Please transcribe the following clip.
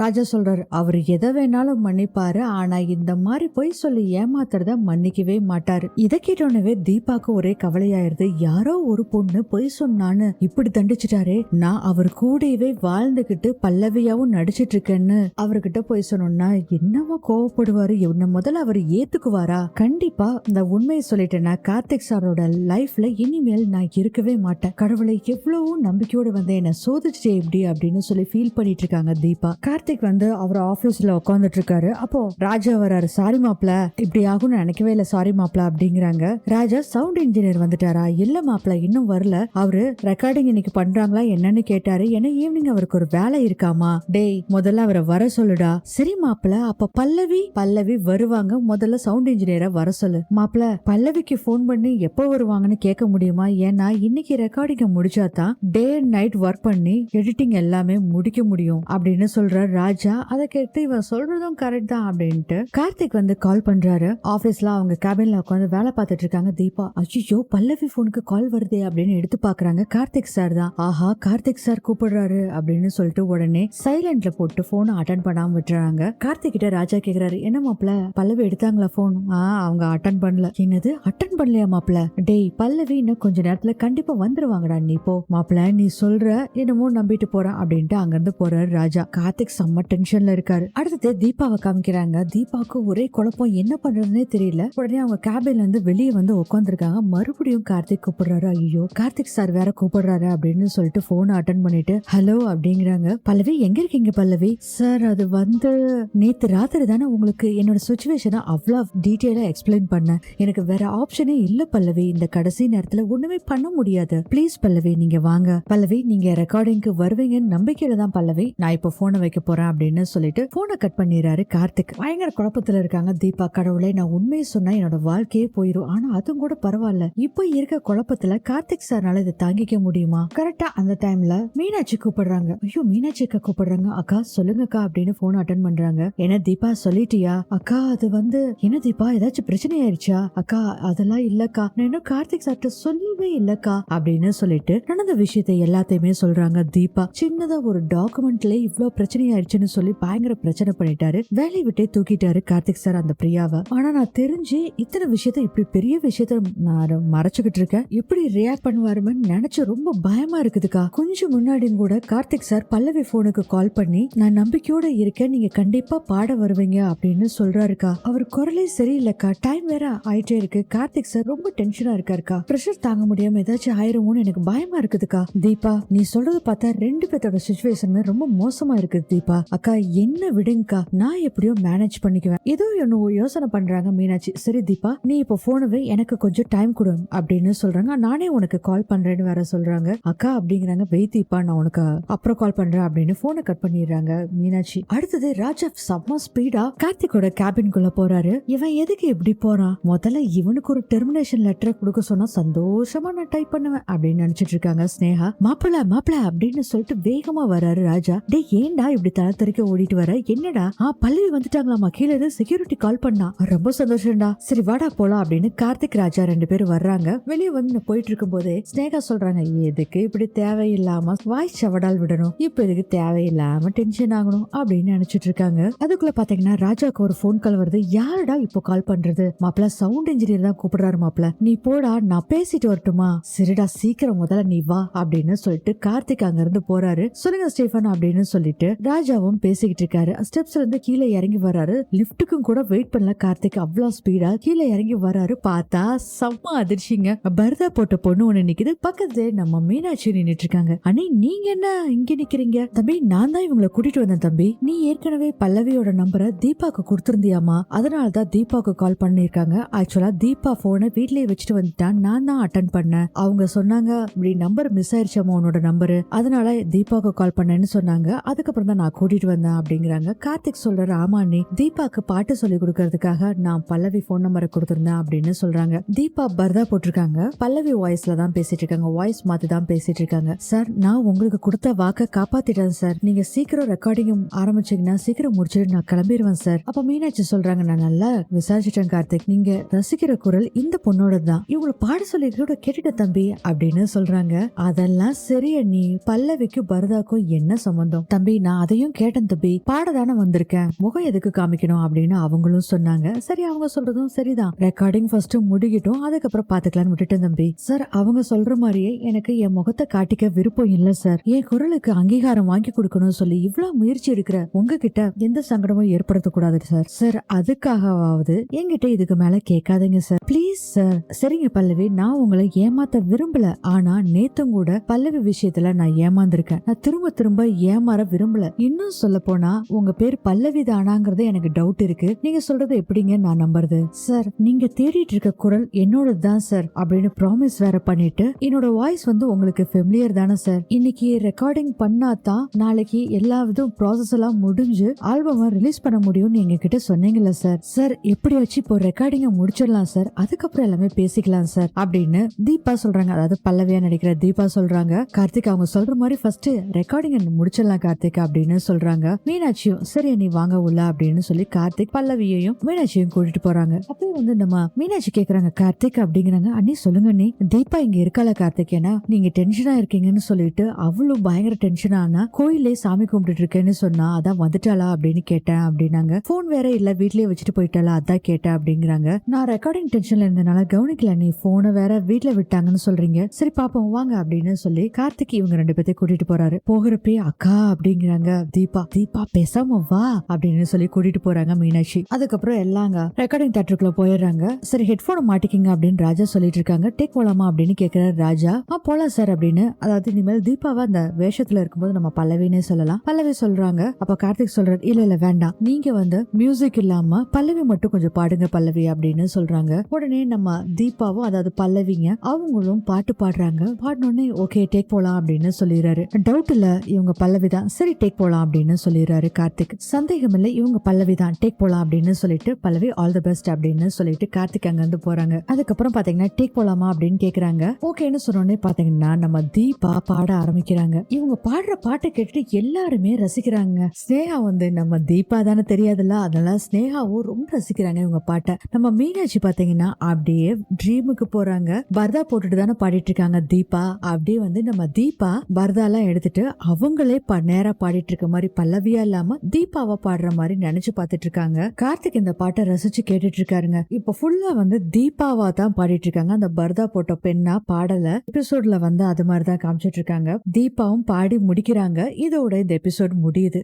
ராஜா சொல்கிறார் அவர் எதை வேணாலும் மன்னிப்பாரு ஆனால் இந்த மாதிரி பொய் சொல்லி ஏமாத்துறத மன்னிக்கவே மாட்டார். இதை கேட்டோன்னே தீபாக்கு ஒரே கவலையாயிருது. யாரோ ஒரு பொண்ணு பொய் சொன்னான்னு இப்படி தண்டிச்சிட்டாரே நான் அவர் கூடவே வாழ்ந்துகிட்டு பல்லவியாவும் நடிச்சிட்டு இருக்கேன்னு அவர்கிட்ட போய் சொன்னோம்னா என்னவா கோவப்படுவாரு என்ன முதல்ல அவர் ஏத்துக்குவாரா? கண்டிப்பா இந்த உண்மையை சொல்லிட்டேன்னா கார்த்திக் சாரோட லைஃப்ல இனிமேல் நான் இருக்கவே மாட்டேன். கடவுளை எவ்வளவோ நம்பிக்கையோடு வந்து என்னை சோதிச்சிட்டே எப்படி அப்படின்னு சொல்லி ஃபீல் பண்ணிட்டு இருக்காங்க தீபா. கார்த்திக் வந்து அவர் ஆஃபீஸில் உட்காந்துட்டு இருக்காரு அப்போ ராஜா வராரு. சாரி மாப்ள இப்படி ஆகும்னு நினைக்கவே இல்ல. சாரி மாப்ள அப்படிங்கிறாங்க. ராஜா சவுண்ட் இன்ஜினியர் வந்துட்டாரா? இல்ல மாப்ள இன்னும் வரல. அவரு ரெக்கார்டிங் இன்னைக்கு பண்றாங்களா என்னன்னு கேட்டாரு. ஏன்னா ஈவினிங் அவருக்கு ஒரு வேலை இருக்காமா? டேய் முதல்ல அவரை வர சொல்லுடா. சரி மாப்ள அப்ப பல்லவி பல்லவி வருவாங்க. முதல்ல சவுண்ட் இன்ஜினியரை வர சொல்லு. மாப்ள பல்லவிக்கு ஃபோன் பண்ணி எப்போ வருவாங்கன்னு கேட்க முடியுமா? ஏன்னா இன்னைக்கு ரெக்கார்டிங்க முடிச்சாதான் டே அண்ட் நைட் ஒர்க் பண்ணி எடிட்டிங் எல்லாமே முடிக்க முடியும் அப்படின்னு சொல்ற ராஜா அதை கேட்டு இவன் சொல்றதும் கரெக்ட் தான் அப்படின்ட்டு கார்த்திக் வந்து கால் பண்றாரு. ஆபீஸ்ல அவங்க கேபின்ல உட்காந்து வேலை பார்த்துட்டு இருக்காங்க தீபா. அய்யோ பல்லவி போனுக்கு கால் வருதே அப்படின்னு எடுத்து பாக்குறாங்க கார்த்திக் சார் தான். ஆஹா கார்த்திக் சார் கூப்பிடுறாரு அப்படின்னு சொல்லிட்டு உடனே சைலண்ட்ல போட்டு போனை அட்டன் பண்ணாம விட்டுறாங்க. கார்த்திக் கிட்ட ராஜா கேக்குறாரு என்ன மாப்ள பல்லவி எடுத்தாங்களா போன் ஆ அவங்க அட்டன் பண்ணல. என்னது? அட்டன் பண்ணலையா மாப்ள டேய் பல்லவி இன்னும் கொஞ்ச நேரத்துல கண்டிப்பா வந்துருவாங்கடா நீ போ. மாப்ள நீ சொல்ற என்னமோ நம்பிட்டு போறேன் அப்படின்ட்டு அங்கிருந்து போறாரு ராஜா. கார்த்திக் செம்ம டென்ஷன்ல இருக்காரு. அடுத்தது தீபாவை காமிக்கிறாங்க. தீபாவுக்கு ஒரே குழப்பம் என்ன பண்றதுன்னே தெரியல. உடனே அவங்க கேபின்ல இருந்து வெளியே வந்து உட்காந்துருக்காங்க மறுபடியும் கார்த்திக் கூப்பிடுறாரு. ஐயோ கார்த்திக் சார் வேற கூப்பிடுறாரு அப்படின்னு சொல்லிட்டு போனை அட்டன் பண்ணிட்டு ஹலோ அப்படிங்கிறாங்க. பல்லவி எங்க இருக்கீங்க பல்லவி? சார் அது வந்து நேத்து ராத்திரி தானே உங்களுக்கு என்னோட சுச்சுவேஷனை அவ்வளோ டீட்டெயிலா எக்ஸ்பிளைன் பண்ணேன். எனக்கு வேற ஆப்ஷனே இல்ல பல்லவி. இந்த கடைசி நேரத்துல ஒண்ணுமே பண்ண முடியாது. ப்ளீஸ் பல்லவி நீங்க வாங்க. பல்லவி நீங்க ரெக்கார்டிங்க்கு வருவீங்கன்னு நம்பிக்கையில தான் பல்லவி. நான் இப்போ போனை வைக்க போறேன் அப்படின்னு சொல்லிட்டு போனை கட் பண்ணிடுறாரு கார்த்திக். பயங்கர குழப்பத்துல இருக்காங்க தீபா. கடவுளே நான் உண்மையை சொன்னா என்னோட வாழ்க்கையே போயிரும். ஆனா அதுவும் கூட பரவாயில்ல. இப்போ இருக்க குழப்பத்துல கார்த்திக் சார்னால இதை தாங்கிக்க முடியுமா? கரெக்டா அந்த டைம்ல மீனாட்சி கூப்பிடுறாங்க. ஐயோ மீனாட்சி அக்கா கூப்பிடுறாங்க. அக்கா சொல்லுங்கக்கா அப்படின்னு போன் அட்டன் பண்றாங்க. என்ன தீபா சொல்லிட்டியா? அக்கா அது வந்து என்ன தீபா ஏதாச்சும் பிரச்சனை ஆயிடுச்சா அக்கா அதெல்லாம் இல்லக்கா. நான் இன்னும் கார்த்திக் சார்ட்ட சொல்லவே இல்லக்கா அப்படின்னு சொல்லிட்டு நடந்த விஷயத்தை எல்லாத்தையுமே சொல்றாங்க தீபா. சின்னதா ஒரு டாக்குமெண்ட்ல இவ்வளவு பிரச்சனையா ஆயிடுச்சுன்னு சொல்லி பயங்கர பிரச்சனை பண்ணிட்டாரு. வேலையை விட்டே தூக்கிட்டாரு கார்த்திக் சார் அந்த பிரியாவை. ஆனா நான் தெரிஞ்சு இத்தனை விஷயத்த இப்படி பெரிய விஷயத்த நான் மறைச்சுக்கிட்டு இருக்கேன். எப்படி ரியாக்ட் பண்ணுவாருன்னு நினைச்சு ரொம்ப பயமா இருக்குதுக்கா. கொஞ்சம் முன்னாடியும் கூட கார்த்திக் சார் பல்லவி போனுக்கு கால் பண்ணி நான் நம்பிக்கையோட இருக்கேன். நீங்க கண்டிப்பா பாட வருவீங்க அப்படின்னு சொல்றாருக்கா. அவர் குரலே சரியில்லைக்கா. டைம் வேற ஆயிட்டே இருக்கு. கார்த்திக் சார் ரொம்ப டென்ஷனா இருக்காருக்கா. ப்ரெஷர் தாங்க முடியாம ஏதாச்சும் ஆயிருமோன்னு எனக்கு பயமா இருக்குதுக்கா. தீபா நீ சொல்றது பார்த்தா ரெண்டு பேர்த்தோட சுச்சுவேஷனுமே ரொம்ப மோசமா இருக்குது தீபா. அக்கா என்ன விடுங்கக்கா? நான் எப்படியோ மேனேஜ் பண்ணிக்குவேன். ஏதோ என்ன யோசனை பண்றாங்க மீனாட்சி. சரி தீபா நீ இப்போ போனவே எனக்கு கொஞ்சம் டைம் கொடு அப்படின்னு சொல்றாங்க. நானே உனக்கு கால் பண்றேன்னு வேற சொல்றாங்க. அக்கா அப்படிங்கிறாங்க. வெய் தீபா நான் உனக்கு அப்புறம் கால் பண்றேன் அப்படின்னு போனை கட் பண்ணிடுறாங்க மீனாட்சி. அடுத்தது ராஜா செம்ம ஸ்பீடா கார்த்திகோட கேபின்குள்ள போறாரு. இவன் எதுக்கு இப்படி போறான்? முதல்ல இவனுக்கு ஒரு டெர்மினேஷன் லெட்டர் கொடுக்க சொன்னா சந்தோஷமா நான் டைப் பண்ணுவேன் அப்படின்னு நினைச்சிட்டு இருக்காங்க. ஸ்னேகா மாப்பிள மாப்பிள அப்படின்னு சொல்லிட்டு வேகமா வராரு ராஜா. டே ஏன்டா இப்படி தலை தெறிக்க ஓடிட்டு வர என்னடா? ஆ பல்லவி வந்துட்டாங்களாமா? கீழே இருந்து செக்யூரிட்டி கால் பண்ணா. ரொம்ப சந்தோஷம்டா. சரி வாடா போலாம் அப்படின்னு கார்த்திக் ராஜா ரெண்டு பேரும் வர்றாங்க. வெளியே வந்து நான் போயிட்டு இருக்கும் போது ஸ்னேகா சொல்றாங்க எதுக்கு இப்படி தேவையில்லாம வாய் சவடால் விடணும்? இப்ப இதுக்கு தேவையில்லாம டென்ஷன் ஆகணும்? அப்படின்னு நினைச்சிட்டு இருக்காங்க. அதுக்குள்ள பாத்தீங்கன்னா ராஜாக்கு ஒரு ஃபோன் கால் வருது. யாருடா இப்போ கால் பண்றது? மாப்பிள சவுண்ட் இன்ஜினியர் தான் கூப்பிடுறாரு மாப்பிள. நீ போடா நான் பேசிட்டு வரட்டுமா? சரிடா சீக்கிரம் முதல்ல நீ வா அப்படின்னு சொல்லிட்டு கார்த்திக் அங்க இருந்து போறாரு. சொல்லுங்க ஸ்டீஃபன் அப்படின்னு சொல்லிட்டு ராஜாவும் பேசிக்கிட்டு இருக்காரு. ஸ்டெப்ஸ்ல இருந்து கீழே இறங்கி வராரு லிஃப்ட்டுக்கும் கூட வெயிட் பண்ணல கார்த்திக். அவ்வளவு ஸ்பீடா கீழே இறங்கி வராரு பார்த்தா செம்ம அதிர்ச்சிங்க. பரதா போட்ட பொண்ணு ஒண்ணு நிக்குது. பக்கத்துல நம்ம மீனாட்சி நின்னுட்டு இருக்காங்க. அண்ணே நீங்க என்ன இங்க நிக்கிறீங்க? தம்பி நான் தான் இவங்களை கூட்டிட்டு வந்தேன் தம்பி. நீ ஏற்கனவே பல்லவியோட நம்பரை தீபாக்கு கொடுத்திருந்தியாமா? அதனால தான் தீபாக்கு கால் பண்ணிருக்காங்க ஆக்சுவலா தீபா போனை வீட்லயே வச்சுட்டு வந்துட்டான். நான் தான் அட்டன் பண்ணேன். அவங்க சொன்னாங்க இப்படி நம்பர் மிஸ் ஆயிருச்சாமா உன்னோட நம்பரு அதனால தீபாக்கு கால் பண்ணேன்னு சொன்னாங்க. அதுக்கப்புறம் தான் நான் கூட்டிட்டு வந்தேன் அப்படிங்கிறாங்க. கார்த்திக் சொல்றாரு ஆமாண்ணே நீ தீபாக்கு பாட்டு சொல்லி கொடுக்கறதுக்காக நான் பல்லவி போன் நம்பரை கொடுத்துருந்தேன் அப்படின்னு சொல்றாங்க. தீபா பர்தா போட்டிருக்காங்க. பல்லவி வாய்ஸ்ல தான் பேசிட்டு இருக்காங்க. வாய்ஸ் மாத்தி தான் பேசிட்டு இருக்காங்க. சார் நான் உங்களுக்கு கொடுத்த வாக்க காப்பாத்திட்டேன் சார். நீங்க சீக்கிரம் ரெக்கார்டிங் ஆரம்பிச்சீங்கன்னா சீக்கிரம் முடிச்சுட்டு நான் கிளம்பிடுவேன் சார். அப்ப மீனாட்சி சொல்றாங்க நான் நல்லா விசாரிச்சிட்டேன் கார்த்திக். நீங்க ரசிக்கிற குரல் இந்த பொண்ணோட தான். இவங்களை பாட சொல்லி கூட கேட்டுட்ட தம்பி அப்படின்னு சொல்றாங்க. அதெல்லாம் சரி நீ பல்லவிக்கு பரதாக்கும் என்ன சம்பந்தம்? தம்பி நான் அதையும் அதையும் கேட்டேன் தம்பி. பாடதானே வந்திருக்கேன். முகம் எதுக்கு காமிக்கணும் அப்படின்னு அவங்களும் சொன்னாங்க. சரி அவங்க சொல்றதும் சரிதான். ரெக்கார்டிங் ஃபர்ஸ்ட் முடிக்கட்டும். அதுக்கப்புறம் பாத்துக்கலாம்னு விட்டுட்டேன் தம்பி. சார் அவங்க சொல்ற மாதிரியே எனக்கு என் முகத்தை காட்டிக்க விருப்பம் இல்ல சார் என் குரலுக்கு அங்கீகாரம் வாங்கி கொடுக்கணும்னு சொல்லி இவ்வளவு முயற்சி எடுக்கிற உங்ககிட்ட எந்த சங்கடமும் ஏற்படுத்த கூடாது சார் சார் அதுக்காகவாவது என்கிட்ட இதுக்கு மேல கேட்காதீங்க சார் ப்ளீஸ் சார் சரிங்க பல்லவி. நான் உங்களை ஏமாத்த விரும்பல. ஆனா நேத்தும் கூட பல்லவி விஷயத்துல நான் ஏமாந்துருக்கேன். நான் திரும்ப திரும்ப ஏமாற விரும்பல. இன்னும் சொல்ல போனா உங்க பேர் பல்லவி தானாங்கிறது எனக்கு டவுட் இருக்கு. நீங்க சொல்றது எப்படிங்க நான் நம்புறது. சார் நீங்க தேடிட்டு இருக்க குரல் என்னோடது தான் சார் அப்படின்னு ப்ராமிஸ் வேற பண்ணிட்டு என்னோட வாய்ஸ் வந்து உங்களுக்கு ஃபெமிலியர் தானே சார் இன்னைக்கு ரெக்கார்டிங் பண்ணாதான் நாளைக்கு எல்லா விதம் ப்ராசஸ் எல்லாம் முடிஞ்சு ஆல்பம் ரிலீஸ் பண்ண முடியும்னு எங்க கிட்ட சொன்னீங்கல்ல சார் சார் எப்படி வச்சு இப்போ ரெக்கார்டிங்க முடிச்சிடலாம் சார் அதுக்கப்புறம் எல்லாமே பேசிக்கலாம் சார் அப்படின்னு தீபா சொல்றாங்க. அதாவது பல்லவியா நடிக்கிற தீபா சொல்றாங்க. கார்த்திக் அவங்க சொல்ற மாதிரி ஃபர்ஸ்ட் ரெக்கார்டிங் முடிச்சிடலாம் கார்த்திக் அப்படின்னு சொல்றாங்க. மீனாட்சியும் சரி நீ வாங்க உள்ள அப்படின்னு சொல்லி கார்த்திக் பல்லவியையும் மீனாட்சியும் கூட்டிட்டு போறாங்க. அப்பயும் வந்து நம்ம மீனாட்சி கேக்குறாங்க கார்த்திக் அப்படிங்கிறாங்க. அண்ணி சொல்லுங்க நீ தீபா இங்க இருக்கால கார்த்திக்? ஏன்னா நீங்க டென்ஷனா இருக்கீங்கன்னு சொல்லிட்டு அவ்வளவு பயங்கர டென்ஷன் ஆனா கோயிலே சாமி கும்பிட்டு இருக்கேன்னு சொன்னா அதான் வந்துட்டாளா? அப்படின்னு கேட்டேன் அப்படின்னாங்க. போன் வேற இல்ல வீட்லயே வச்சுட்டு போயிட்டாளா? அதான் கேட்டேன் அப்படிங்கிறாங்க. நான் ரெக்கார்டிங் டென்ஷன்ல இருந்தனால கவனிக்கல நீ போனை வேற வீட்டுல விட்டாங்கன்னு சொல்றீங்க. சரி பாப்போம் வாங்க அப்படின்னு சொல்லி கார்த்திக் இவங்க ரெண்டு பேர்த்தையும் கூட்டிட்டு போறாரு. போகிறப்பே அக்கா அப்படிங்கிறாங்க. தீபா தீபா பேசாம வா அப்படின்னு சொல்லி கூட்டிட்டு போறாங்க மீனாட்சி. அதுக்கப்புறம் எல்லாங்க ரெக்கார்டிங் தேட்டருக்குள்ள போயிடுறாங்க. சரி ஹெட்போனை மாட்டிக்கிங்க அப்படின்னு ராஜா சொல்லிட்டு இருக்காங்க. டேக் போலாமா அப்படின்னு கேக்குறாரு ராஜா. ஆ போலாம் சார் அப்படின்னு. அதாவது இனிமேல் தீபாவா அந்த வேஷத்துல இருக்கும்போது நம்ம பல்லவினே சொல்லலாம். பல்லவி சொல்றாங்க. அப்ப கார்த்திக் சொல்றாரு இல்ல இல்ல வேண்டாம். நீங்க வந்து மியூசிக் இல்லாம பல்லவி மட்டும் கொஞ்சம் பாடுங்க பல்லவி அப்படின்னு சொல்றாங்க. உடனே நம்ம தீபாவும் அதாவது பல்லவிங்க அவங்களும் பாட்டு பாடுறாங்க. பாடினோடனே ஓகே டேக் போலாம் அப்படின்னு சொல்லிடுறாரு. டவுட் இல்ல இவங்க பல்லவி தான் சரி டேக் போலாம் அப்படின்னு சொல்லிடுறாரு கார்த்திக். சந்தேகம் இல்லை இவங்க பல்லவி தான். டேக் போலாம் அப்படின்னு சொல்லிட்டு பல்லவி ஆல் தி பெஸ்ட் அப்படின்னு சொல்லிட்டு கார்த்திக் அங்க இருந்து போறாங்க. அதுக்கப்புறம் பாத்தீங்கன்னா டேக் போலாமா? அப்படின்னு கேக்குறாங்க. ஓகேன்னு சொன்னோடனே பாத்தீங்கன்னா நம்ம தீபா பாட ஆரம்பிக்கிறாங்க. இவங்க பாடுற பாட்டை கேட்டுட்டு எல்லாருமே ரசிக்கிறாங்க. ஸ்னேகா வந்து நம்ம தீபா தானே தெரியாதுல்ல? அதனால ஸ்னேகாவும் ரொம்ப ரசிக்கிறாங்க இவங்க பாட்டை. நம்ம மீனாட்சி பாத்தீங்கன்னா அப்படியே ட்ரீமுக்கு போறாங்க. பர்தா போட்டுட்டு தானே பாடிட்டு இருக்காங்க தீபா. அப்படியே வந்து நம்ம தீபா பர்தாலாம் எடுத்துட்டு அவங்களே ப- நேரா பாடிட்டு இருக்க மாதிரி பல்லவியா இல்லாம தீபாவை பாடுற மாதிரி நினைச்சு பார்த்துட்டு இருக்காங்க கார்த்திக் இந்த பாட்டை ரசிச்சு கேட்டுட்டு இருக்காருங்க இப்ப ஃபுல்லா வந்து தீபாவா தான் பாடிட்டு இருக்காங்க அந்த பர்தா போட்ட பெண்ணா பாடல. எபிசோட்ல வந்து அது மாதிரி தான் காமிச்சிட்டு இருக்காங்க தீபாவும் பாடி முடிக்கிறாங்க. இதோட இந்த எபிசோட் முடியுது.